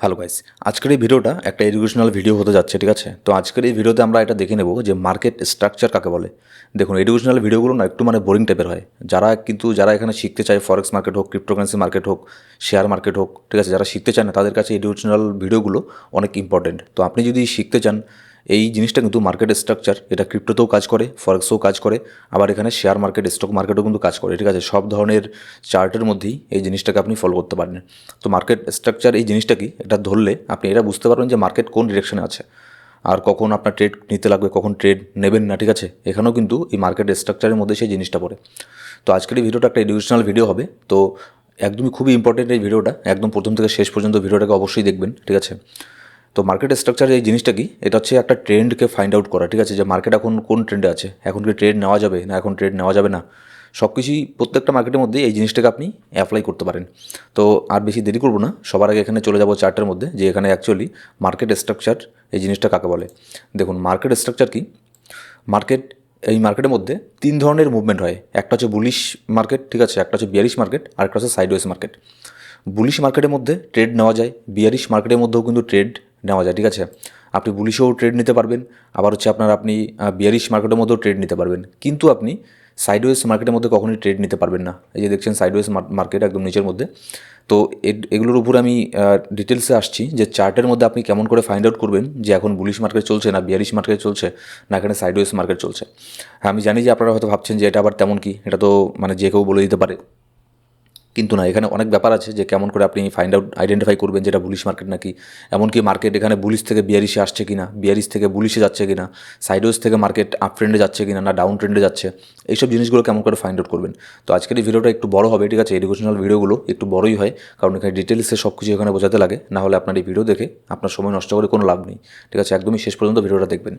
Hello guys আজকের এই ভিডিওটা একটা এডুকেশনাল ভিডিও হতে যাচ্ছে, ঠিক আছে? তো আজকের এই ভিডিওতে আমরা এটা দেখে নেব যে মার্কেট স্ট্রাকচার কাকে বলে। দেখুন এডুকেশনাল ভিডিওগুলো না একটু মানে বোরিং টাইপের হয়। যারা কিন্তু যারা এখানে শিখতে চায় ফরেক্স মার্কেট হোক ক্রিপ্টোকারেন্সি মার্কেট হোক শেয়ার মার্কেট হোক, ঠিক আছে? যারা শিখতে চায় না, তাদের কাছে এডুকেশনাল ভিডিওগুলো অনেক ইম্পর্টেন্ট তো আপনি যদি শিখতে চান এই জিনিসটা কিন্তু মার্কেট স্ট্রাকচার এটা ক্রিপ্টোতেও কাজ করে ফরেক্সেও কাজ করে, আবার এখানে শেয়ার মার্কেট স্টক মার্কেটও কিন্তু কাজ করে। ঠিক আছে, সব ধরনের চার্টের মধ্যেই এই জিনিসটাকে আপনি ফলো করতে পারেন। তো মার্কেট স্ট্রাকচার এই জিনিসটা কি? এটা ধরলে আপনি এটা বুঝতে পারবেন যে মার্কেট কোন ডিরেকশনে আছে। আর কখন আপনার ট্রেড নিতে লাগবে, কখন ট্রেড নেবেন না, ঠিক আছে? এখানেও কিন্তু এই মার্কেট স্ট্রাকচারের মধ্যে সেই জিনিসটা পড়ে। তো আজকের এই ভিডিওটা একটা এডুকেশনাল ভিডিও হবে। তো একদমই খুবই ইম্পর্টেন্ট এই ভিডিওটা একদম প্রথম থেকে শেষ পর্যন্ত ভিডিওটাকে অবশ্যই দেখবেন, ঠিক আছে? তো মার্কেট স্ট্রাকচার এই জিনিসটা কি? এটা হচ্ছে একটা ট্রেন্ডকে ফাইন্ড আউট করা, ঠিক আছে? যে মার্কেট এখন কোন ট্রেন্ডে আছে? এখন কি ট্রেড নেওয়া যাবে না এখন ট্রেড নেওয়া যাবে না? সব কিছুই প্রত্যেকটা মার্কেটের মধ্যে এই জিনিসটাকে আপনি অ্যাপ্লাই করতে পারেন। তো আর বেশি দেরি করব না, সবার আগে এখানে চলে যাব চার্টের মধ্যে, যে এখানে অ্যাকচুয়ালি মার্কেট স্ট্রাকচার এই জিনিসটা কাকে বলে। দেখুন মার্কেট স্ট্রাকচার কি? মার্কেট এই মার্কেটের মধ্যে তিন ধরনের মুভমেন্ট হয়। একটা হচ্ছে বুলিশ মার্কেট ঠিক আছে? একটা হচ্ছে বিয়ারিশ মার্কেট আর একটা হচ্ছে সাইডওয়েজ মার্কেট বুলিশ মার্কেটের মধ্যে ট্রেড নেওয়া যায় বিয়ারিশ মার্কেটের মধ্যেও কিন্তু ট্রেড নেওয়া যায়, ঠিক আছে? আপনি বুলিশেও ট্রেড নিতে পারবেন, আবার হচ্ছে আপনার আপনি বিয়ারিশ মার্কেটের মধ্যেও ট্রেড নিতে পারবেন। কিন্তু আপনি সাইডওয়েজ মার্কেটের মধ্যে কখনোই ট্রেড নিতে পারবেন না। এই যে দেখছেন সাইডওয়েজ মার্কেট একদম নিচের মধ্যে। তো এগুলোর উপর আমি ডিটেলসে আসছি যে চার্টের মধ্যে আপনি কেমন করে ফাইন্ড আউট করবেন যে এখন বুলিশ মার্কেট চলছে না বিয়ারিশ মার্কেট চলছে, না এখানে সাইডওয়েজ মার্কেট চলছে। হ্যাঁ আমি জানি যে আপনারা হয়তো ভাবছেন যে এটা আবার তেমন কি? এটা তো মানে যে কেউ বলে দিতে পারে। কিন্তু না, এখানে অনেক ব্যাপার আছে যে কেমন করে আপনি ফাইন্ড আউট আইডেন্টিফাই করবেন যেটা বুলিশ মার্কেট নাকি। এমনকি মার্কেট এখানে বুলিশ থেকে বিয়ারিশে আসছে কি না বিয়ারিশ থেকে বুলিশে যাচ্ছে কি না সাইডওয়েজ থেকে মার্কেট আপ ট্রেন্ডে যাচ্ছে কি না না ডাউন ট্রেন্ডে যাচ্ছে, এইসব জিনিসগুলো কেমন করে ফাইন্ড আউট করবেন। তো আজকের এই ভিডিওটা একটু বড় হবে, ঠিক আছে? এডুকেশনাল ভিডিওগুলো একটু বড়ই হয়, কারণ এখানে ডিটেলসে সব কিছু এখানে বোঝাতে লাগে, না হলে আপনার এই ভিডিও দেখে আপনার সময় নষ্ট করে কোনো লাভ নেই, ঠিক আছে? একদমই শেষ পর্যন্ত ভিডিওটা দেখবেন।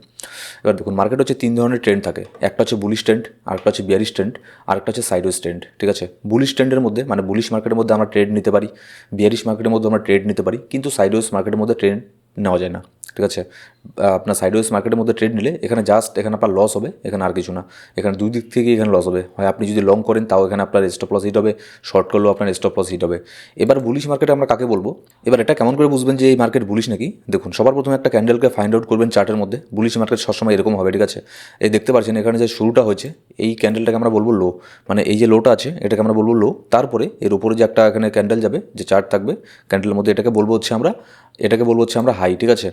এবার দেখুন মার্কেট হচ্ছে তিন ধরনের ট্রেন্ড থাকে, একটা হচ্ছে বুলিশ ট্রেন্ড আরেকটা হচ্ছে বিয়ারিশ ট্রেন্ড আরেকটা হচ্ছে সাইডওয়েজ ট্রেন্ড ঠিক আছে? বুলিশ ট্রেন্ডের মধ্যে মানে বুলিশ মার্কেটের মধ্যে আমরা ট্রেড নিতে পারি বিয়ারিশ মার্কেটের মধ্যে আমরা ট্রেড নিতে পারি, কিন্তু সাইডওয়েস মার্কেটের মধ্যে ট্রেড নেওয়া যায় না। ঠিক আছে? আপনার সাইডওয়েজ মার্কেটের মধ্যে ট্রেড নিলে এখানে জাস্ট এখানে আপনার লস হবে, এখানে আর কিছু না। এখানে দুই দিক থেকে এখানে লস হবে। হয় আপনি যদি লং করেন, তাও এখানে আপনার স্টপ লস হিট হবে শর্ট করলেও আপনার স্টপ লস হিট হবে। এবার বুলিশ মার্কেটে আমরা কাকে বলব? এবার এটা কেমন করে বুঝবেন যে এই মার্কেট বুলিশ নাকি? দেখুন, সবার প্রথমে একটা ক্যান্ডেলকে ফাইন্ড আউট করবেন চার্টের মধ্যে। বুলিশ মার্কেট সবসময় এরকম হবে, ঠিক আছে? এই দেখতে পাচ্ছেন, এখানে যে শুরুটা হয়েছে, এই ক্যান্ডেলটাকে আমরা বলব লো মানে এই যে লোটা আছে, এটাকে আমরা বলব লো তারপরে এর উপরে যে একটা এখানে ক্যান্ডেল যাবে, যে চার্ট থাকবে ক্যান্ডেলের মধ্যে এটাকে বলব হচ্ছে আমরা, এটাকে বলব হচ্ছে আমরা হাই ঠিক আছে?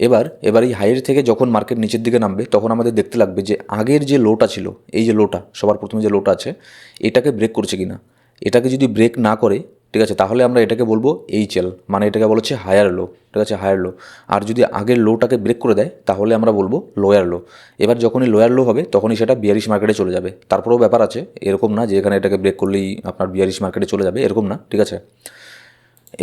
এবার এবার এই হাইয়ের থেকে যখন মার্কেট নিচের দিকে নামবে, তখন আমাদের দেখতে লাগবে যে আগের যে লোটা ছিল, এই যে লোটা, সবার প্রথমে যে লোটা আছে, এটাকে ব্রেক করছে কিনা। এটাকে যদি ব্রেক না করে, ঠিক আছে, তাহলে আমরা এটাকে বলব এইচএল মানে এটাকে বলা হচ্ছে হায়ার লো ঠিক আছে হায়ার লো আর যদি আগের লোটাকে ব্রেক করে দেয়, তাহলে আমরা বলব লোয়ার লো এবার যখনই লোয়ার লো হবে, তখনই সেটা বিয়ারিশ মার্কেটে চলে যাবে। তারপরেও ব্যাপার আছে, এরকম না যে এখানে এটাকে ব্রেক করলেই আপনার বিয়ারিশ মার্কেটে চলে যাবে, এরকম না, ঠিক আছে?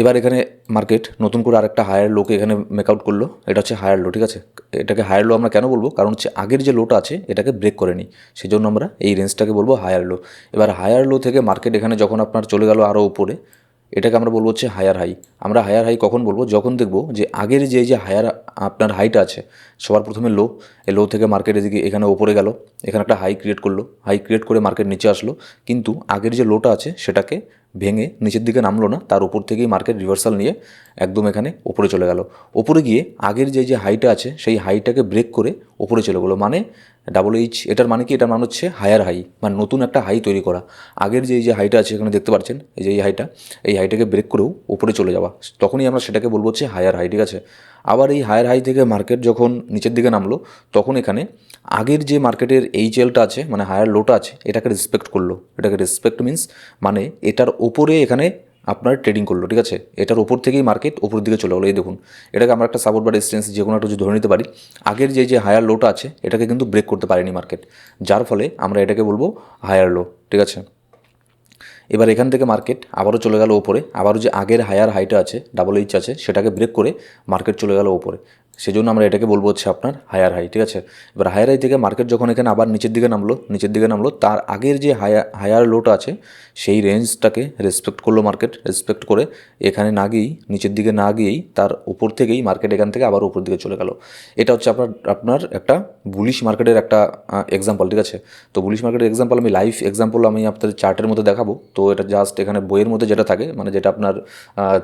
এবার এখানে মার্কেট নতুন করে আরেকটা হায়ার লোকে এখানে মেকআউট করল। এটা হচ্ছে হায়ার লো ঠিক আছে? এটাকে হায়ার লো আমরা কেন বলব? কারণ হচ্ছে আগের যে লোটা আছে, এটাকে ব্রেক করে নিই। সেই জন্য আমরা এই রেঞ্জটাকে বলব হায়ার লো এবার হায়ার লো থেকে মার্কেট এখানে যখন আপনার চলে গেল আরও উপরে, এটাকে আমরা বলব হচ্ছে হায়ার হাই আমরা হায়ার হাই কখন বলব? যখন দেখব যে আগের যে যে হায়ার আপনার হাইটা আছে, সবার প্রথমে লো এই লো থেকে মার্কেট এদিকে এখানে ওপরে গেল, এখানে একটা হাই ক্রিয়েট করল। হাই ক্রিয়েট করে মার্কেট নিচে আসলো। কিন্তু আগের যে লোটা আছে, সেটাকে ভেঙে নিচের দিকে নামলো না, তার উপর থেকেই মার্কেট রিভার্সাল নিয়ে একদম এখানে ওপরে চলে গেল। ওপরে গিয়ে আগের যে যে হাইটা আছে, সেই হাইটাকে ব্রেক করে ওপরে চলে গেলো। মানে ডাবল এইচ এটার মানে কি? এটার মানে হচ্ছে হায়ার হাই মানে নতুন একটা হাই তৈরি করা। আগের যে যে হাইটা আছে এখানে দেখতে পাচ্ছেন, এই যে, এই হাইটা এই হাইটাকে ব্রেক করেও উপরে চলে যাওয়া। তখনই আমরা সেটাকে বলব হচ্ছে হায়ার হাই ঠিক আছে? আবার এই হায়ার হাই থেকে মার্কেট যখন নিচের দিকে নামলো, তখন এখানে আগের যে মার্কেটের এইচ এলটা আছে মানে হায়ার লোটা আছে, এটাকে রেসপেক্ট করল। এটাকে রেসপেক্ট মিন্স মানে এটার ওপরে এখানে আপনার ট্রেডিং করল, ঠিক আছে? এটার ওপর থেকেই মার্কেট ওপরের দিকে চলে গেলো। এই দেখুন, এটাকে আমরা একটা সাপোর্ট বা রেজিস্ট্যান্স যে কোনো একটা যদি ধরে নিতে পারি, আগের যে যে হায়ার লোটা আছে, এটাকে কিন্তু ব্রেক করতে পারেনি মার্কেট যার ফলে আমরা এটাকে বলব হায়ার লো ঠিক আছে? এবার এখান থেকে মার্কেট আবারও চলে গেল ওপরে। আবারও যে আগের হায়ার হাইটা আছে ডাবল এইচ আছে, সেটাকে ব্রেক করে মার্কেট চলে গেল ওপরে। সেজন্য আমরা এটাকে বলব হচ্ছে আপনার হায়ার হাই ঠিক আছে? এবার হায়ার হাই থেকে মার্কেট যখন এখানে আবার নিচের দিকে নামলো, নিচের দিকে নামলো, তার আগের যে হায়ার হায়ার লোটা আছে, সেই রেঞ্জটাকে রেসপেক্ট করল মার্কেট রেসপেক্ট করে এখানে না গিয়েই, নিচের দিকে না গিয়েই তার উপর থেকেই মার্কেট এখান থেকে আবার উপর দিকে চলে গেল। এটা হচ্ছে আপনার আপনার একটা বুলিশ মার্কেটের একটা এক্সাম্পল ঠিক আছে? তো বুলিশ মার্কেটের এক্সাম্পল আমি লাইভ এক্সাম্পল আমি আপনাদের চার্টের মধ্যে দেখাবো। তো এটা জাস্ট এখানে বইয়ের মধ্যে যেটা থাকে মানে যেটা আপনার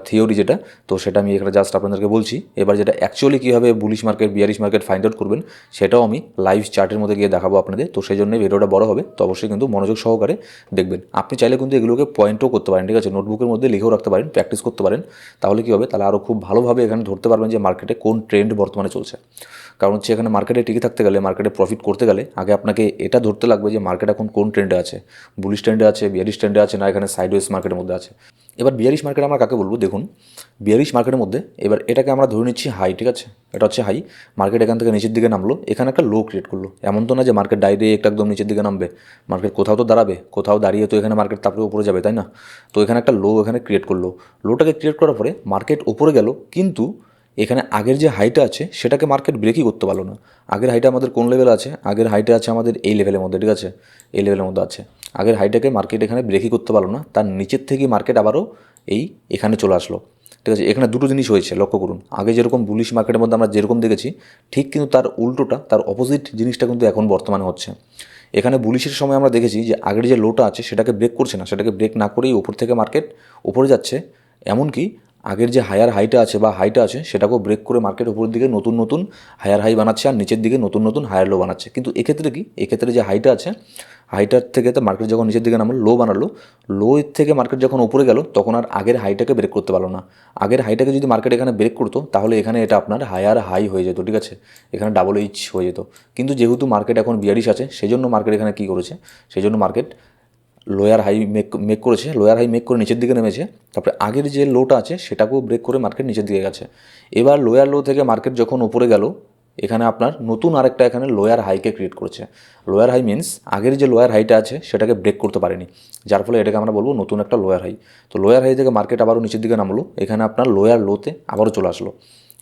থিওরি যেটা, তো সেটা আমি এখানে জাস্ট আপনাদেরকে বলছি। এবার যেটা অ্যাকচুয়ালি কীভাবে bullish market bearish market find out করবেন, সেটাও আমি লাইভ চার্টের মধ্যে গিয়ে দেখাবো আপনাদের। তো সেই জন্য ভিডিওটা বড় হবে, তো অবশ্যই কিন্তু মনোযোগ সহকারে দেখবেন। আপনি চাইলে কিন্তু এগুলোকে পয়েন্টও করতে পারেন, ঠিক আছে? নোটবুকের মধ্যে লিখেও রাখতে পারেন প্র্যাকটিস করতে পারেন। তাহলে কী হবে? তাহলে আরও খুব ভালোভাবে এখানে ধরতে পারবেন যে মার্কেটে কোন ট্রেন্ড বর্তমানে চলছে। কারণ হচ্ছে এখানে মার্কেটে টিকে থাকতে গেলে মার্কেটে প্রফিট করতে গেলে আগে আপনাকে এটা ধরতে লাগবে যে মার্কেট এখন কোন ট্রেন্ডে আছে। বুলিশ ট্রেন্ডে আছে বিয়ারিশ ট্রেন্ডে আছে, না এখানে সাইডওয়েজ মার্কেটের মধ্যে আছে। এবার বিয়ারিশ মার্কেট আমরা কাকে বলব? দেখুন বিয়ারিশ মার্কেটের মধ্যে এবার এটাকে আমরা ধরে নিচ্ছি হাই ঠিক আছে? এটা হচ্ছে হাই মার্কেট এখান থেকে নিচের দিকে নামলো। এখানে একটা লো ক্রিয়েট করল। এমন তো না যে মার্কেট ডাইরেক্ট একদম নিচের দিকে নামবে। মার্কেট কোথাও তো দাঁড়াবে, কোথাও দাঁড়িয়ে তো এখানে মার্কেট তারপরে উপরে যাবে, তাই না? তো এখানে একটা লো এখানে ক্রিয়েট করল। লোটাকে ক্রিয়েট করার পরে মার্কেট উপরে গেল, কিন্তু এখানে আগের যে হাইটা আছে, সেটাকে মার্কেট ব্রেকই করতে পারল না। আগের হাইটা আমাদের কোন লেভেল আছে? আগের হাইটা আছে আমাদের এই লেভেলের মধ্যে, ঠিক আছে? এই লেভেলের মধ্যে আছে। আগের হাইটাকে মার্কেট এখানে ব্রেকই করতে পারল না। তার নিচের থেকেই মার্কেট আবারও এই এখানে চলে আসলো। ঠিক আছে? এখানে দুটো জিনিস হয়েছে, লক্ষ্য করুন। আগে যেরকম বুলিশ মার্কেটের মধ্যে আমরা যেরকম দেখেছি, ঠিক কিন্তু তার উল্টোটা, তার অপোজিট জিনিসটা কিন্তু এখন বর্তমানে হচ্ছে। এখানে বুলিশের সময় আমরা দেখেছি যে আগের যে লোটা আছে, সেটাকে ব্রেক করছে না। সেটাকে ব্রেক না করেই উপর থেকে মার্কেট উপরে যাচ্ছে। এমনকি আগের যে হায়ার হাইটা আছে বা হাইটা আছে, সেটাকেও ব্রেক করে মার্কেট উপরের দিকে নতুন নতুন হায়ার হাই বানাচ্ছে আর নিচের দিকে নতুন নতুন হায়ার লো বানাচ্ছে। কিন্তু এক্ষেত্রে কি? এক্ষেত্রে যে হাইটা আছে হাইটার থেকে তো মার্কেট যখন নিচের দিকে নামলো লো বানালো লো থেকে মার্কেট যখন উপরে গেল, তখন আর আগের হাইটাকে ব্রেক করতে পারল না। আগের হাইটাকে যদি মার্কেট এখানে ব্রেক করতো, তাহলে এখানে এটা আপনার হায়ার হাই হয়ে যেত, ঠিক আছে? এখানে ডাবল এইচ হয়ে যেত। কিন্তু যেহেতু মার্কেট এখন বিয়ারিশ আছে সেই জন্য মার্কেট এখানে কী করেছে? সেই জন্য market lower high make make করেছে, লোয়ার হাই মেক করে নিচের দিকে নেমেছে, তারপরে আগের যে লোটা আছে সেটাকেও ব্রেক করে মার্কেট নিচের দিকে গেছে। এবার লোয়ার লো থেকে মার্কেট যখন উপরে গেল, এখানে আপনার নতুন আরেকটা এখানে লোয়ার হাইকে ক্রিয়েট করেছে। লোয়ার হাই মিন্স আগের যে লোয়ার হাইটা আছে সেটাকে ব্রেক করতে পারেনি। যার ফলে এটাকে আমরা বলব নতুন একটা লোয়ার হাই তো লোয়ার হাই থেকে মার্কেট আবারও নিচের দিকে নামলো, এখানে আপনার লোয়ার লোতে আবারও চলে আসলো।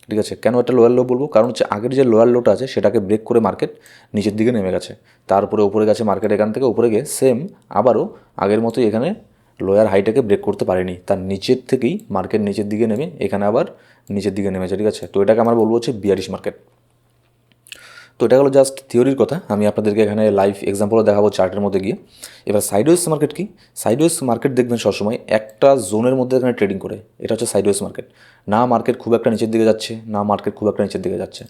ঠিক আছে। কেন এটা লোয়ার লো বলব? কারণ হচ্ছে আগের যে লোয়ার লোটা আছে, সেটাকে ব্রেক করে মার্কেট নিচের দিকে নেমে গেছে। তারপরে উপরে গেছে মার্কেট এখান থেকে উপরে গিয়ে সেম আবারও আগের মতোই এখানে লোয়ার হাইটাকে ব্রেক করতে পারেনি। তার নিচের থেকেই মার্কেট নিচের দিকে নেমে এখানে আবার নিচের দিকে নেমেছে, ঠিক আছে? তো এটাকে আমার বলব হচ্ছে বিয়ারিশ মার্কেট তো এটা হলো জাস্ট থিওরির কথা। আমি আপনাদেরকে এখানে লাইভ এক্সাম্পলও দেখাবো চার্টের মধ্যে গিয়ে। এবার সাইডওয়েস মার্কেট কি? সাইডওয়েস মার্কেট দেখবেন সবসময় একটা জোনের মধ্যে এখানে ট্রেডিং করে। এটা হচ্ছে সাইডওয়েস মার্কেট না মার্কেট খুব একটা নিচের দিকে যাচ্ছে, না মার্কেট খুব একটা নিচের দিকে যাচ্ছে।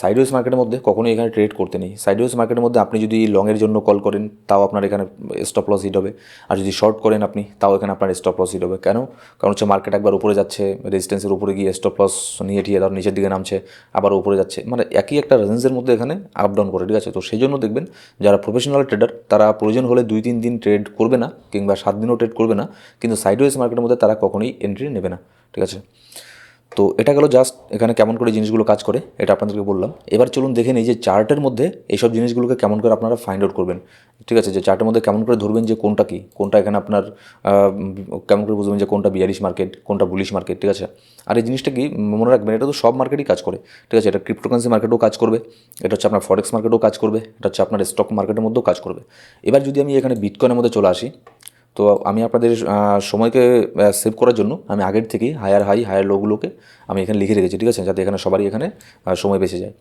সাইডওয়েজ মার্কেটের মধ্যে কখনোই এখানে ট্রেড করতে নেই। সাইডওয়েজ মার্কেটের মধ্যে আপনি যদি লংয়ের জন্য কল করেন, তাও আপনার এখানে স্টপ লস হিট হবে। আর যদি শর্ট করেন আপনি, তাও এখানে আপনার স্টপ লস হিট হবে। কেন? কারণ হচ্ছে মার্কেট একবার উপরে যাচ্ছে রেজিস্ট্যান্সের উপরে গিয়ে স্টপ লস নিয়ে ঠিয়ে তার নিচের দিকে নামছে, আবার উপরে যাচ্ছে। মানে একই একটা রেঞ্জের মধ্যে এখানে আপ ডাউন করে ঠিক আছে? তো সেই জন্য দেখবেন যারা প্রফেশনাল ট্রেডার তারা প্রয়োজন হলে দুই তিন দিন ট্রেড করবে না, কিংবা সাত দিনও ট্রেড করবে না, কিন্তু সাইডওয়েজ মার্কেটের মধ্যে তারা কখনোই এন্ট্রি নেবে না, ঠিক আছে? তো এটা গেল জাস্ট এখানে কেমন করে জিনিসগুলো কাজ করে, এটা আপনাদেরকে বললাম। এবার চলুন দেখে নিই যে চার্টের মধ্যে এইসব জিনিসগুলোকে কেমন করে আপনারা ফাইন্ড আউট করবেন। ঠিক আছে, যে চার্টের মধ্যে কেমন করে ধরবেন যে কোনটা কি, কোনটা এখানে আপনার কেমন করে বুঝবেন যে কোনটা বিয়ারিশ মার্কেট কোনটা বুলিশ মার্কেট ঠিক আছে? আর এই জিনিসটা কি, মনে রাখবেন, এটা তো সব মার্কেটই কাজ করে। ঠিক আছে, এটা ক্রিপ্টোকারেন্সি মার্কেটেও কাজ করবে, এটা হচ্ছে আপনার ফরেক্স মার্কেটেও কাজ করবে, এটা হচ্ছে আপনার স্টক মার্কেটের মধ্যেও কাজ করবে। এবার যদি আমি এখানে বিটকয়েনের মধ্যে চলে আসি তো আমি আপনাদের সময়কে সেভ করার জন্য আমি আগের থেকেই হায়ার হাই হায়ার লোগুলোকে আমি এখানে লিখে রেখেছি, ঠিক আছে? যাতে এখানে সবারই এখানে সময় বেঁচে যায়।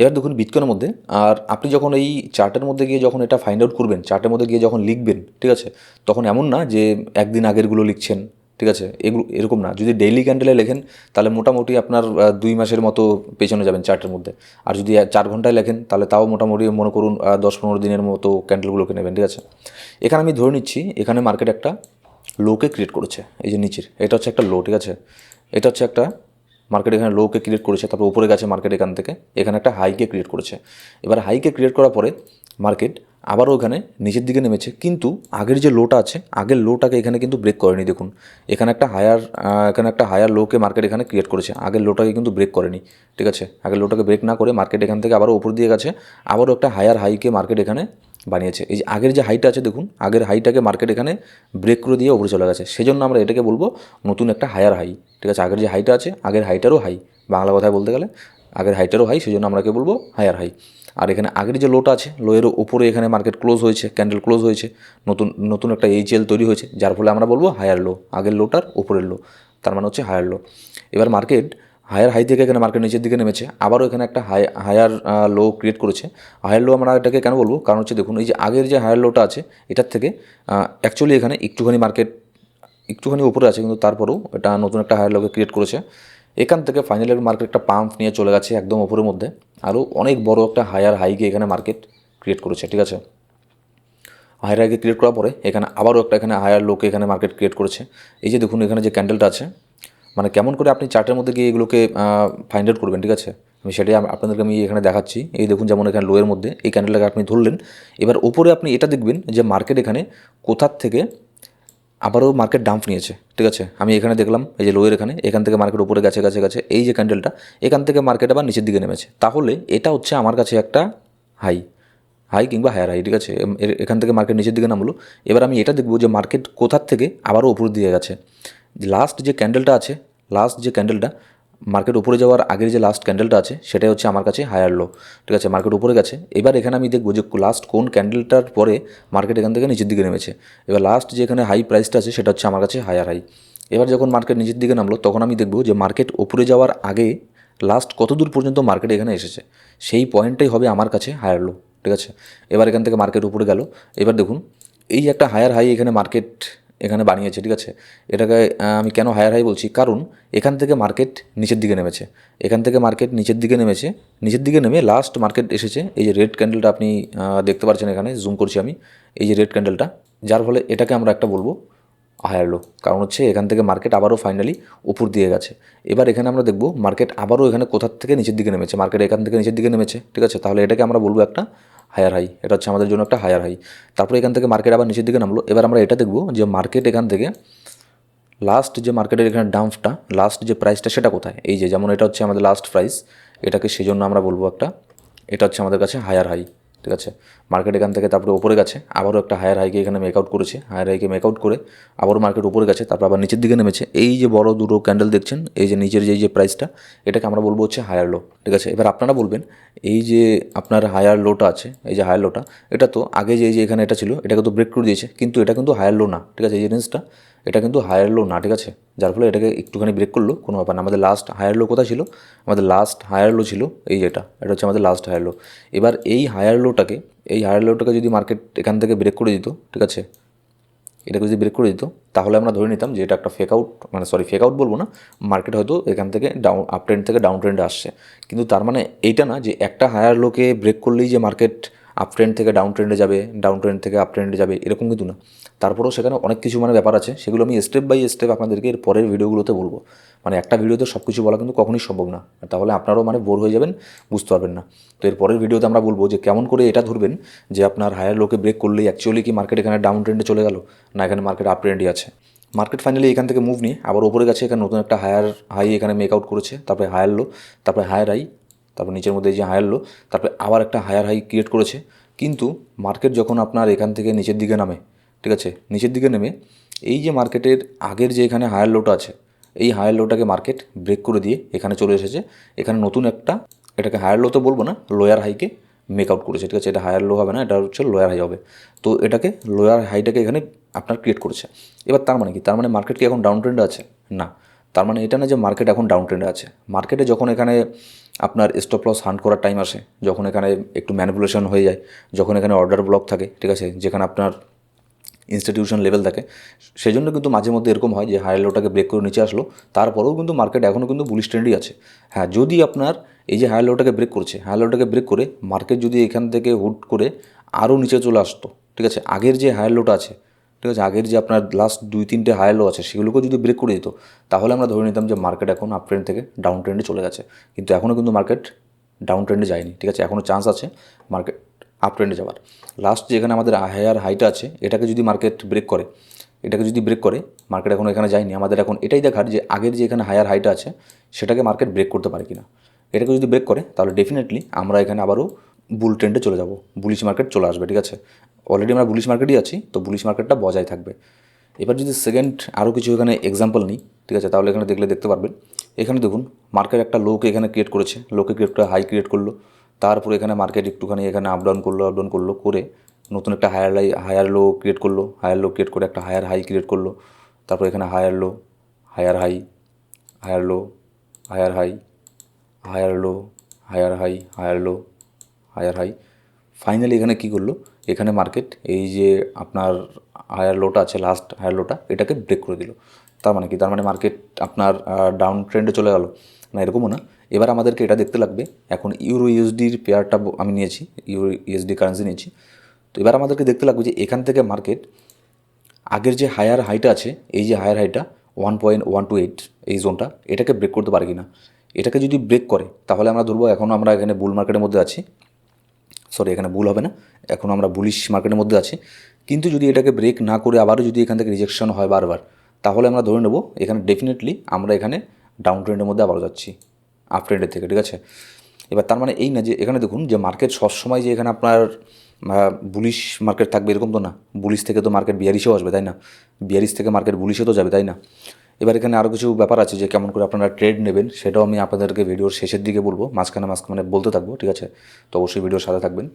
এবার দেখুন বিটকয়েনের মধ্যে, আর আপনি যখন এই চার্টের মধ্যে গিয়ে যখন এটা ফাইন্ড আউট করবেন চার্টের মধ্যে গিয়ে যখন লিখবেন, ঠিক আছে? তখন এমন না যে একদিন আগেরগুলো লিখছেন ঠিক আছে? এগুলো এরকম না। যদি ডেইলি ক্যান্ডেলে লেখেন, তাহলে মোটামুটি আপনার দুই মাসের মতো পেছনে যাবেন চার্টের মধ্যে। আর যদি চার ঘন্টায় লেখেন, তাহলে তাও মোটামুটি মনে করুন দশ পনেরো দিনের মতো ক্যান্ডেলগুলোকে নেবেন, ঠিক আছে? এখানে আমি ধরে নিচ্ছি, এখানে মার্কেট একটা লোকে ক্রিয়েট করেছে, এই যে নিচের। এটা হচ্ছে একটা লো ঠিক আছে? এটা হচ্ছে একটা মার্কেট এখানে লোকে ক্রিয়েট করেছে, তারপর উপরে গেছে মার্কেট এখান থেকে। এখানে একটা হাইকে ক্রিয়েট করেছে। এবার হাইকে ক্রিয়েট করার পরে মার্কেট আবারও এখানে নিচের দিকে নেমেছে। কিন্তু আগের যে লোটা আছে, আগের লোটাকে এখানে কিন্তু ব্রেক করেনি, দেখুন। এখানে একটা হায়ার এখানে একটা হায়ার লোকে মার্কেট এখানে ক্রিয়েট করেছে। আগের লোটাকে কিন্তু ব্রেক করেনি, ঠিক আছে? আগের লোটাকে ব্রেক না করে মার্কেট এখান থেকে আবারও উপর দিয়ে গেছে, আবারও একটা হায়ার হাইকে মার্কেট এখানে বানিয়েছে। এই যে আগের যে হাইটা আছে, দেখুন, আগের হাইটাকে মার্কেট এখানে ব্রেক করে দিয়ে উপরে চলে গেছে। সেজন্য আমরা এটাকে বলব নতুন একটা হায়ার হাই ঠিক আছে? আগের যে হাইটা আছে, আগের হাইটারও হাই বাংলা কথায় বলতে গেলে, আগের হাইটারও হাই সেই জন্য আমরা কি বলব হায়ার হাই আর এখানে আগের যে লোটা আছে, লোয়ের উপরে এখানে মার্কেট ক্লোজ হয়েছে ক্যান্ডেল ক্লোজ হয়েছে, নতুন নতুন একটা এইচএল তৈরি হয়েছে, যার ফলে আমরা বলব হায়ার লো আগের লোটার উপরের লো তার মানে হচ্ছে হায়ার লো এবার মার্কেট হায়ার হাই থেকে এখানে মার্কেট নিচের দিকে নেমেছে, আবারও এখানে একটা হাই হায়ার লো ক্রিয়েট করেছে। হায়ার লো আমরা এটাকে কেন বলব? কারণ হচ্ছে দেখুন, এই যে আগের যে হায়ার লোটা আছে, এটার থেকে অ্যাকচুয়ালি এখানে একটুখানি মার্কেট একটুখানি উপরে আছে, কিন্তু তারপরেও এটা নতুন একটা হায়ার লোকে ক্রিয়েট করেছে। এখান থেকে ফাইনালি মার্কেট একটা পাম্প নিয়ে চলে গেছে একদম উপরের মধ্যে। আরও অনেক বড় একটা হায়ার হাইকে এখানে মার্কেট ক্রিয়েট করেছে, ঠিক আছে? হায়ার হাইকে ক্রিয়েট করার পরে এখানে আবারও একটা এখানে হায়ার লোকে এখানে মার্কেট ক্রিয়েট করেছে। এই যে দেখুন, এখানে যে ক্যান্ডেলটা আছে মানে কেমন করে আপনি চার্টের মধ্যে গিয়ে এগুলোকে ফাইন্ড আউট করবেন, ঠিক আছে? আমি সেটাই আপনাদেরকে আমি এখানে দেখাচ্ছি। এই দেখুন যেমন এখানে লোয়ের মধ্যে, এই ক্যান্ডেলটাকে আপনি ধরলেন। এবার উপরে আপনি এটা দেখবেন যে মার্কেট এখানে কোথার থেকে আবারও মার্কেট ডাম্প নিয়েছে, ঠিক আছে? আমি এখানে দেখলাম, এই যে লোয়ের এখানে, এখান থেকে মার্কেট উপরে গেছে গেছে গেছে, এই যে ক্যান্ডেলটা এখান থেকে মার্কেট আবার নিচের দিকে নেমেছে। তাহলে এটা হচ্ছে আমার কাছে একটা হাই হাই কিংবা হায়ার হাই ঠিক আছে? এখান থেকে মার্কেট নিচের দিকে নামলো। এবার আমি এটা দেখব যে মার্কেট কোথার থেকে আবারও উপর দিয়ে গেছে। লাস্ট যে ক্যান্ডেলটা আছে লাস্ট যে ক্যান্ডেলটা মার্কেট উপরে যাওয়ার আগের যে লাস্ট ক্যান্ডেলটা আছে, সেটাই হচ্ছে আমার কাছে হায়ার লো ঠিক আছে? মার্কেট উপরে গেছে। এবার এখানে আমি দেখব যে লাস্ট কোন ক্যান্ডেলটার পরে মার্কেট এখান থেকে নিচের দিকে নেমেছে। এবার লাস্ট যে এখানে হাই প্রাইসটা আছে, সেটা হচ্ছে আমার কাছে হায়ার হাই এবার যখন মার্কেট নিচের দিকে নামলো, তখন আমি দেখব যে মার্কেট উপরে যাওয়ার আগে লাস্ট কত দূর পর্যন্ত মার্কেট এখানে এসেছে, সেই পয়েন্টটাই হবে আমার কাছে হায়ার লো ঠিক আছে? এবার এখান থেকে মার্কেট উপরে গেল। এবার দেখুন, এই একটা হায়ার হাই এখানে মার্কেট এখানে বানিয়েছে, ঠিক আছে? এটাকে আমি কেন হায়ার হাই বলছি? কারণ এখান থেকে মার্কেট নিচের দিকে নেমেছে। এখান থেকে মার্কেট নিচের দিকে নেমেছে। নিচের দিকে নেমে লাস্ট মার্কেট এসেছে, এই যে রেড ক্যান্ডেলটা আপনি দেখতে পাচ্ছেন এখানে জুম করছি আমি, এই যে রেড ক্যান্ডেলটা যার ফলে এটাকে আমরা একটা বলব হায়ার লো কারণ হচ্ছে এখান থেকে মার্কেট আবারও ফাইনালি উপর দিয়ে গেছে। এবার এখানে আমরা দেখব মার্কেট আবারও এখানে কোথার থেকে নিচের দিকে নেমেছে। মার্কেট এখান থেকে নিচের দিকে নেমেছে, ঠিক আছে? তাহলে এটাকে আমরা বলব একটা হায়ার হাই এটা হচ্ছে আমাদের জন্য একটা হায়ার হাই তারপরে এখান থেকে মার্কেট আবার নিচের দিকে নামলো। এবার আমরা এটা দেখব যে মার্কেট এখান থেকে লাস্ট যে মার্কেটের এখানে ডাম্পটা লাস্ট যে প্রাইসটা সেটা কোথায়? এই যে যেমন এটা হচ্ছে আমাদের লাস্ট প্রাইস এটাকে সেজন্য আমরা বলব একটা, এটা হচ্ছে আমাদের কাছে হায়ার হাই ঠিক আছে? মার্কেট এখান থেকে তারপরে ওপরে গেছে, আবারও একটা হায়ার হাইকে এখানে মেকআউট করেছে। হায়ার হাইকে মেকআউট করে আবারও মার্কেট উপরে গেছে, তারপর আবার নিচের দিকে নেমেছে। এই যে বড় দুটো ক্যান্ডেল দেখছেন, এই যে নিচের যে যে প্রাইসটা এটাকে আমরা বলব হচ্ছে হায়ার লো ঠিক আছে? এবার আপনারা বলবেন, এই যে আপনার হায়ার লোটা আছে, এই যে হায়ার লোটা এটা তো আগে যে এই যে এখানে এটা ছিল, এটাকে তো ব্রেক করে দিয়েছে, কিন্তু এটা কিন্তু হায়ার লো না, ঠিক আছে? এই জিনিসটা এটা কিন্তু হায়ার লো না, ঠিক আছে? যার ফলে এটাকে একটুখানি ব্রেক করল, কোনো ব্যাপার না। আমাদের লাস্ট হায়ার লো কোথায় ছিল? আমাদের লাস্ট হায়ার লো ছিল এই যেটা এটা হচ্ছে আমাদের লাস্ট হায়ার লো এবার এই হায়ার লোটাকে এই হায়ার লোটাকে যদি মার্কেট এখান থেকে ব্রেক করে দিত, ঠিক আছে? এটাকে যদি ব্রেক করে দিত, তাহলে আমরা ধরে নিতাম যে এটা একটা ফেক আউট মানে সরি ফেক আউট বলব না মার্কেট হয়তো এখান থেকে ডাউন আপ ট্রেন্ড থেকে ডাউন ট্রেন্ডে আসছে। কিন্তু তার মানে এইটা না যে একটা হায়ার লোকে ব্রেক করলেই যে মার্কেট আপ ট্রেন্ড থেকে ডাউন ট্রেন্ডে যাবে ডাউন ট্রেন্ড থেকে আপ ট্রেন্ডে যাবে, এরকম কিন্তু না। তারপরেও সেখানে অনেক কিছু মানে ব্যাপার আছে, সেগুলো আমি স্টেপ বাই স্টেপ আপনাদেরকে এর পরের ভিডিওগুলোতে বলব। মানে একটা ভিডিওতে সব কিছু বলা কিন্তু কখনোই সম্ভব না। তাহলে আপনারাও মানে বোর হয়ে যাবেন, বুঝতে পারবেন না। তো এর পরের ভিডিওতে আমরা বলব যে কেমন করে এটা ধরবেন, যে আপনার হায়ার লোকে ব্রেক করলেই অ্যাকচুয়ালি কি মার্কেট এখানে ডাউন ট্রেন্ডে চলে গেল, না এখানে মার্কেট আপ ট্রেন্ডই আছে। মার্কেট ফাইনালি এখান থেকে মুভ নিয়ে আবার ওপরে গেছে, এখানে নতুন একটা হায়ার হাই এখানে মেক আউট করেছে, তারপরে হায়ার লো তারপরে হায়ার হাই তারপর নিচের মধ্যে যে হায়ার লো তারপরে আবার একটা হায়ার হাই ক্রিয়েট করেছে। কিন্তু মার্কেট যখন আপনার এখান থেকে নিচের দিকে নামে, ঠিক আছে? নিচের দিকে নেমে এই যে মার্কেটের আগের যে এখানে হায়ার লোটা আছে, এই হায়ার লোটাকে মার্কেট ব্রেক করে দিয়ে এখানে চলে এসেছে। এখানে নতুন একটা, এটাকে হায়ার লো তো বলব না লোয়ার হাইকে মেক আউট করেছে, ঠিক আছে? এটা হায়ার লো হবে না, এটা হচ্ছে লোয়ার হাই হবে। তো এটাকে লোয়ার হাইটাকে এখানে আপনার ক্রিয়েট করেছে। এবার তার মানে কি? তার মানে মার্কেট কি এখন ডাউন ট্রেন্ডে আছে? না। তার মানে এটা না যে মার্কেট এখন ডাউন ট্রেন্ডে আছে। মার্কেটে যখন এখানে আপনার স্টপ লস হান্ট করার টাইম আসে, যখন এখানে একটু ম্যানিপুলেশন হয়ে যায়, যখন এখানে অর্ডার ব্লক থাকে, ঠিক আছে, যেখানে আপনার ইনস্টিটিউশন লেভেল থাকে সেই জন্য কিন্তু মাঝে মধ্যে এরকম হয় যে হায়ার লোটাকে ব্রেক করে নিচে আসলো, তারপরেও কিন্তু মার্কেট এখনও কিন্তু বুলিশ ট্রেন্ডই আছে। হ্যাঁ যদি আপনার এই যে হায়ার লোটাকে ব্রেক করছে হায়ার লোটাকে ব্রেক করে মার্কেট যদি এখান থেকে হুট করে আরও নিচে চলে আসতো, ঠিক আছে, আগের যে হায়ার লোটা আছে ঠিক আছে, আগের যে আপনার লাস্ট দুই, তিনটে হায়ার লো আছে, সেগুলোকেও যদি ব্রেক করে দিত, তাহলে আমরা ধরে নিতাম যে মার্কেট এখন আপ ট্রেন্ড থেকে ডাউন ট্রেন্ডে চলে গেছে। কিন্তু এখনও কিন্তু মার্কেট ডাউন ট্রেন্ডে যায়নি, ঠিক আছে? এখনও চান্স আছে মার্কেট আপ ট্রেন্ডে যাওয়ার। লাস্ট যেখানে আমাদের হায়ার হাইটা আছে, এটাকে যদি মার্কেট ব্রেক করে, এটাকে যদি ব্রেক করে মার্কেট এখন এখানে যায়নি। আমাদের এখন এটাই দেখার যে আগের যে এখানে হায়ার হাইটা আছে, সেটাকে মার্কেট ব্রেক করতে পারে কিনা। এটাকে যদি ব্রেক করে, তাহলে ডেফিনেটলি আমরা এখানে আবারও বুল ট্রেন্ডে চলে যাব। বুলিশ মার্কেট চলে আসবে, ঠিক আছে? অলরেডি আমরা বুলিশ মার্কেটই আছি, তো বুলিশ মার্কেটটা বজায় থাকবে। এবার যদি সেকেন্ড আরও কিছু এখানে এক্সাম্পল নিই, ঠিক আছে? তাহলে এখানে দেখলে দেখতে পারবেন। এখানে দেখুন মার্কেট একটা লোকে এখানে ক্রিয়েট করেছে। লোকে ক্রিয়েট করে হাই ক্রিয়েট করল। তারপরে এখানে মার্কেট একটুখানি এখানে আপ ডাউন করল আপ ডাউন করল করে নতুন একটা higher low higher low create করল। হায়ার লো ক্রিয়েট করে একটা হায়ার হাই ক্রিয়েট করল। তারপর এখানে higher low higher high higher low higher high higher low higher high higher low higher high finally এখানে কী করল? এখানে মার্কেট এই যে আপনার হায়ার লোটা আছে লাস্ট হায়ার লোটা এটাকে ব্রেক করে দিল। তার মানে কি? তার মানে মার্কেট আপনার ডাউন ট্রেন্ডে চলে গেল। না, এরকমও না। এবার আমাদেরকে এটা দেখতে লাগবে। এখন ইউরো ইউএসডির পেয়ারটা আমি নিয়েছি ইউরো ইউএসডি কারেন্সি নিয়েছি। তো এবার আমাদেরকে দেখতে লাগবে যে এখান থেকে মার্কেট আগের যে হায়ার হাইটা আছে, এই যে হায়ার হাইটা one point one two eight এই জোনটা এটাকে ব্রেক করতে পারে কি না এটাকে যদি ব্রেক করে, তাহলে আমরা ধরবো এখনও আমরা এখানে বুল মার্কেটের মধ্যে আছি। সরি এখানে ভুল হবে না। এখন আমরা বুলিশ মার্কেটের মধ্যে আছি। কিন্তু যদি এটাকে ব্রেক না করে আবারও যদি এখান থেকে রিজেকশন হয় বারবার, তাহলে আমরা ধরে নেব এখানে ডেফিনেটলি আমরা এখানে ডাউন ট্রেন্ডের মধ্যে আবারও যাচ্ছি আপ ট্রেন্ডের থেকে, ঠিক আছে? এবার তার মানে এই না যে, এখানে দেখুন যে মার্কেট সবসময় যে এখানে আপনার বুলিশ মার্কেট থাকবে এরকম তো না। বুলিশ থেকে তো মার্কেট বিয়ারিশেও আসবে, তাই না? বিয়ারিশ থেকে মার্কেট বুলিশে তো যাবে, তাই না? এবার এখানে আরও কিছু ব্যাপার আছে যে কেমন করে আপনারা ট্রেড নেবেন, সেটাও আমি আপনাদেরকে ভিডিওর শেষের দিকে বলব। মাঝখানে মাঝখানে মানে বলতে থাকব, ঠিক আছে? তো অবশ্যই ভিডিওর সাথে থাকবেন।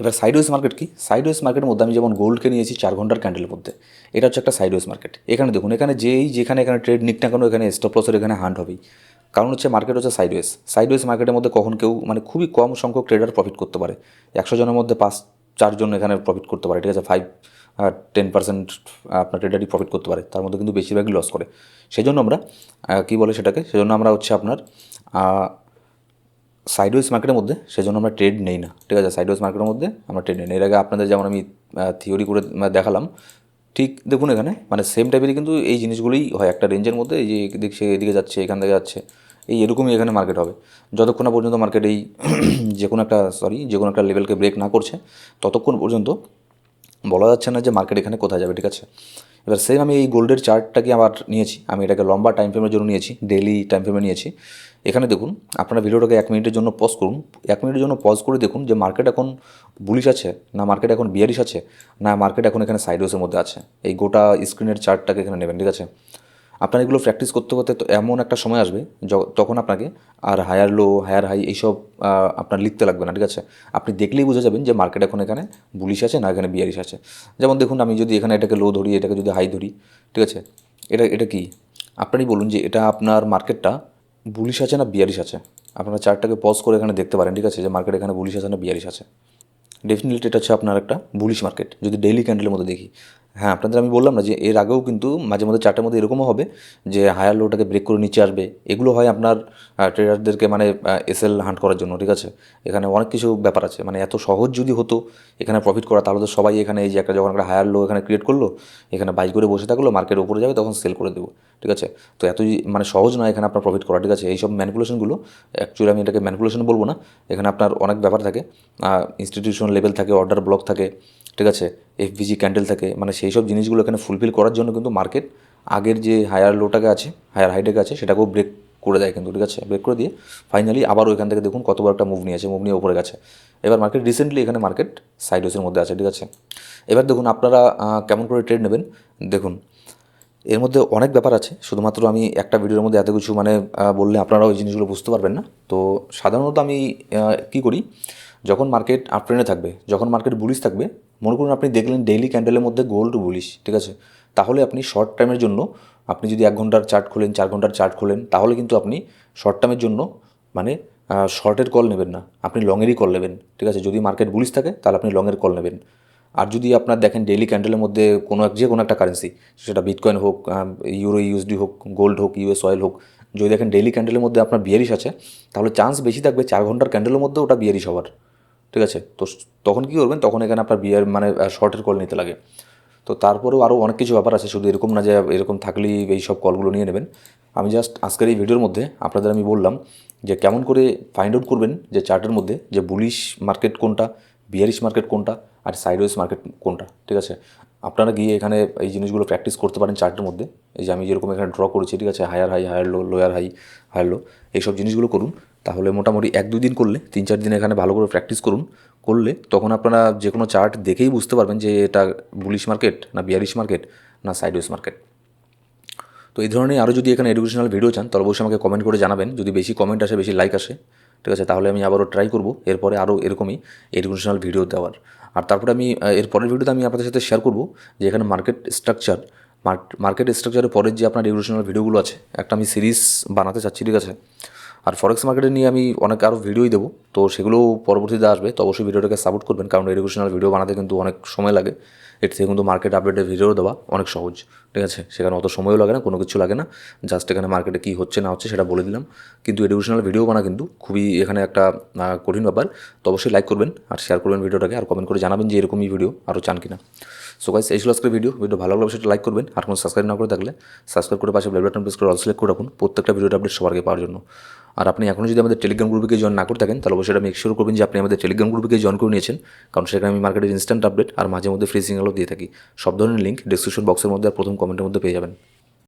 এবার সাইডওয়েজ মার্কেট কি? সাইডওয়েজ মার্কেটের মধ্যে আমি যেমন গোল্ডকে নিয়েছি, চার ঘণ্টার ক্যান্ডেলের মধ্যে। এটা হচ্ছে একটা সাইডওয়েজ মার্কেট এখানে দেখুন, এখানে যেই যেখানে এখানে ট্রেড নিক না কেন, এখানে স্টপ লসের এখানে হান্ড হবেই। কারণ হচ্ছে মার্কেট হচ্ছে সাইডওয়েজ সাইডওয়েজ মার্কেটের মধ্যে কখন কেউ মানে খুবই কম সংখ্যক ট্রেডার প্রফিট করতে পারে। একশো জনের মধ্যে পাঁচ চারজন এখানে প্রফিট করতে পারে, ঠিক আছে? ফাইভ টেন পার্সেন্ট আপনার ট্রেডারই প্রফিট করতে পারে। তার মধ্যে কিন্তু বেশিরভাগই লস করে। সেই জন্য আমরা কী বলে সেটাকে? সেজন্য আমরা হচ্ছে আপনার সাইডওয়েজ মার্কেটের মধ্যে সেজন্য আমরা ট্রেড নেই না। ঠিক আছে? সাইডওয়েজ মার্কেটের মধ্যে আমরা ট্রেড নেই। এর আগে আপনাদের যেমন আমি থিওরি করে দেখালাম, ঠিক দেখুন এখানে মানে সেম টাইপেরই কিন্তু এই জিনিসগুলোই হয়। একটা রেঞ্জের মধ্যে এই যে এদিক সে, এদিকে যাচ্ছে, এখান থেকে যাচ্ছে, এই এরকমই এখানে মার্কেট হবে। যতক্ষণ না পর্যন্ত মার্কেট এই যে কোনো একটা সরি যে কোনো একটা লেভেলকে ব্রেক না করছে, ততক্ষণ পর্যন্ত বলা যাচ্ছে না যে মার্কেট এখানে কোথায় যাবে, ঠিক আছে? এবার সেম আমি এই গোল্ডের চার্টটাকে আবার নিয়েছি? আমি এটাকে লম্বা টাইম ফ্রেমের জন্য নিয়েছি ডেলি টাইম ফ্রেমে নিয়েছি। এখানে দেখুন, আপনারা ভিডিওটাকে এক মিনিটের জন্য পজ করুন। এক মিনিটের জন্য পজ করে দেখুন যে মার্কেট এখন বুলিশ আছে, না মার্কেট এখন বিয়ারিশ আছে, না মার্কেট এখন এখানে সাইডওয়েসের মধ্যে আছে। এই গোটা স্ক্রিনের চার্টটাকে এখানে নেবেন, ঠিক আছে? আপনার এগুলো প্র্যাকটিস করতে করতে তো এমন একটা সময় আসবে তখন আপনাকে আর হায়ার লো হায়ার হাই এইসব আপনার লিখতে লাগবে না, ঠিক আছে? আপনি দেখলেই বুঝে যাবেন যে মার্কেট এখন এখানে বুলিশ আছে না এখানে বিয়ারিশ আছে। যেমন দেখুন, আমি যদি এখানে এটাকে লো ধরি, এটাকে যদি হাই ধরি, ঠিক আছে? এটা এটা কি? আপনি বলুন যে এটা আপনার মার্কেটটা বুলিশ আছে না বিয়ারিশ আছে? আপনারা চার্টটাকে পজ করে এখানে দেখতে পারেন, ঠিক আছে? যে মার্কেট এখানে বুলিশ আছে না বিয়ারিশ আছে। ডেফিনেটলি এটা হচ্ছে আপনার একটা বুলিশ মার্কেট যদি ডেইলি ক্যান্ডেলের মধ্যে দেখি। হ্যাঁ আপনাদের আমি বললাম না যে এর আগেও কিন্তু মাঝে মধ্যে চারটের মধ্যে এরকমও হবে যে হায়ার লোটাকে ব্রেক করে নিচে আসবে। এগুলো হয় আপনার ট্রেডারদেরকে মানে এসএল হান্ট করার জন্য, ঠিক আছে? এখানে অনেক কিছু ব্যাপার আছে। মানে এত সহজ যদি হতো, এখানে প্রফিট করা, তাহলে তো সবাই এখানে এই যে একটা যখন একটা হায়ার লো এখানে ক্রিয়েট করল, এখানে বাই করে বসে থাকল মার্কেট উপরে যাবে, তখন সেল করে দেবো, ঠিক আছে? তো এত জি- মানে সহজ নয় এখানে আপনার প্রফিট করা, ঠিক আছে? এইসব ম্যানিপুলেশনগুলো অ্যাকচুয়ালি আমি এটাকে ম্যানিপুলেশন বলব না। এখানে আপনার অনেক ব্যাপার থাকে। ইনস্টিটিউশন লেভেল থাকে অর্ডার ব্লক থাকে, ঠিক আছে? এফবিজি ক্যান্ডেল থাকে মানে সেই সব জিনিসগুলো এখানে ফুলফিল করার জন্য কিন্তু মার্কেট আগের যে হায়ার লোটাকে আছে হায়ার হাইটেকে আছে, সেটাকেও ব্রেক করে দেয় কিন্তু, ঠিক আছে? ব্রেক করে দিয়ে ফাইনালি আবারও এখান থেকে দেখুন কতবার একটা মুভ নিয়েছে মুভ নিয়ে উপরে গেছে। এবার মার্কেট রিসেন্টলি এখানে মার্কেট সাইডওয়েসের মধ্যে আছে, ঠিক আছে? এবার দেখুন আপনারা কেমন করে ট্রেড নেবেন? দেখুন, এর মধ্যে অনেক ব্যাপার আছে, শুধুমাত্র আমি একটা ভিডিওর মধ্যে এত কিছু মানে বললে আপনারা ওই জিনিসগুলো বুঝতে পারবেন না। তো সাধারণত আমি কী করি? যখন মার্কেট আপ ট্রেন্ডে থাকবে, যখন মার্কেট বুলিশ থাকবে, মনে করুন আপনি দেখলেন ডেইলি ক্যান্ডেলের মধ্যে গোল্ড বুলিশ ঠিক আছে? তাহলে আপনি শর্ট টাইমের জন্য, আপনি যদি এক ঘণ্টার চার্ট খোলেন, চার ঘণ্টার চার্ট খোলেন, তাহলে কিন্তু আপনি শর্ট টাইমের জন্য মানে শর্টের কল নেবেন না। আপনি লংয়েরই কল নেবেন, ঠিক আছে? যদি মার্কেট বুলিশ থাকে, তাহলে আপনি লংয়ের কল নেবেন। আর যদি আপনার দেখেন ডেইলি ক্যান্ডেলের মধ্যে কোনো এক, যে কোনো একটা কারেন্সি সেটা বিটকয়েন হোক ইউরো ইউএসডি হোক গোল্ড হোক ইউএস অয়েল হোক, যদি দেখেন ডেইলি ক্যান্ডেলের মধ্যে আপনার বিয়ারিশ আছে, তাহলে চান্স বেশি থাকবে চার ঘণ্টার ক্যান্ডেলের মধ্যে ওটা বিয়ারিশ হওয়ার। ঠিক আছে? তো তখন কী করবেন? তখন এখানে আপনার বিয়ার মানে শর্টের কল নিতে লাগে। তো তারপরেও আরও অনেক কিছু ব্যাপার আছে। শুধু এরকম না যে, এরকম থাকলেই এই সব কলগুলো নিয়ে নেবেন। আমি জাস্ট আজকের এই ভিডিওর মধ্যে আপনাদের আমি বললাম যে, কেমন করে ফাইন্ড আউট করবেন যে চার্টের মধ্যে যে বুলিশ মার্কেট কোনটা বিয়ারিশ মার্কেট কোনটা, আর সাইডওয়েজ মার্কেট কোনটা, ঠিক আছে? আপনারা গিয়ে এখানে এই জিনিসগুলো প্র্যাকটিস করতে পারেন চার্টের মধ্যে। এই যে, আমি যেরকম এখানে ড্র করেছি, ঠিক আছে? Higher high higher low lower high higher low এইসব জিনিসগুলো করুন। তাহলে মোটামুটি এক দুই দিন করলে, তিন চার দিন এখানে ভালো করে প্র্যাকটিস করুন, করলে তখন আপনারা যে কোনো চার্ট দেখেই বুঝতে পারবেন যে এটা বুলিশ মার্কেট না বিয়ারিশ মার্কেট না সাইডওয়েজ মার্কেট তো এই ধরনের আরও যদি এখানে এডুকেশনাল ভিডিও চান, তাহলে অবশ্যই আমাকে কমেন্ট করে জানাবেন। যদি বেশি কমেন্ট আসে, বেশি লাইক আসে, ঠিক আছে? তাহলে আমি আবারও ট্রাই করব। এরপরে আরও এরকমই এডুকেশনাল ভিডিও দেওয়ার। আর তারপরে আমি এর পরের ভিডিওতে আমি আপনাদের সাথে শেয়ার করব যে এখানে মার্কেট স্ট্রাকচার মার্কেট স্ট্রাকচারের পরের যে আপনার এডুকেশনাল ভিডিওগুলো আছে, একটা আমি সিরিজ বানাতে চাচ্ছি, ঠিক আছে? আর ফরেক্স মার্কেটে নিয়ে আমি অনেক আরও ভিডিওই দেবো। তো সেগুলো পরবর্তীতে আসবে, তো অবশ্যই ভিডিওটাকে সাপোর্ট করবেন, কারণ এডুকেশনাল ভিডিও বানাতে কিন্তু অনেক সময় লাগে। এর থেকে কিন্তু মার্কেট আপডেটের ভিডিও দেওয়া অনেক সহজ, ঠিক আছে? সেখানে অত সময়ও লাগে না, কোনো কিছু লাগে না। জাস্ট এখানে মার্কেটে কী হচ্ছে, না হচ্ছে সেটা বলে দিলাম। কিন্তু এডুকেশনাল ভিডিও বানা কিন্তু খুবই এখানে একটা কঠিন ব্যাপার। তো অবশ্যই লাইক করবেন আর শেয়ার করবেন ভিডিওটাকে আর কমেন্ট করে জানাবেন যে এরকমই ভিডিও আরও চান কিনা। সো গাইস এই ছিল আজকের ভিডিও ভিডিও ভালো লাগলে সেটা লাইক করবেন। আর কোনো সাবস্ক্রাইব না করে থাকলে সাবস্ক্রাইব করে পাশে বেল বাটন প্রেস করে অল সিলেক্ট করে রাখুন প্রত্যেকটা ভিডিওটা আপডেট সবার আগে পাওয়ার জন্য। আর আপনি এখনও যদি আমাদের টেলিগ্রাম গ্রুপে জয়েন না করে থাকেন, তাহলে অবশ্যই আমি শিওর করবেন যে আপনি আমাদের টেলিগ্রাম গ্রুপে জয়েন করে নিয়েছেন। কারণ সেখানে আমি মার্কেটের ইনস্ট্যান্ট আপডেট আর মাঝে মধ্যে ফ্রি সিগন্যালও দিয়ে থাকি। সব ধরনের লিঙ্ক ডিসক্রিপশন বক্সের মধ্যে আর প্রথম কমেন্টের মধ্যে পেয়ে যাবেন।